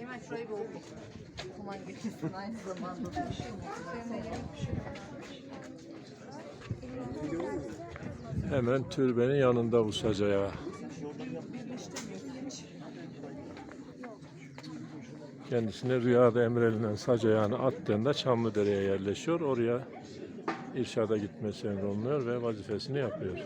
Hemen şurayı bir oku. Kuman geçirsin aynı zamanda. Bir şey mi? Şey? Hemen türbenin yanında bu sacayağı. Kendisine rüyada emredilen sacayağını attığında Çamlıdere'ye yerleşiyor. Oraya irşada gitmesi emrolunuyor ve vazifesini yapıyor.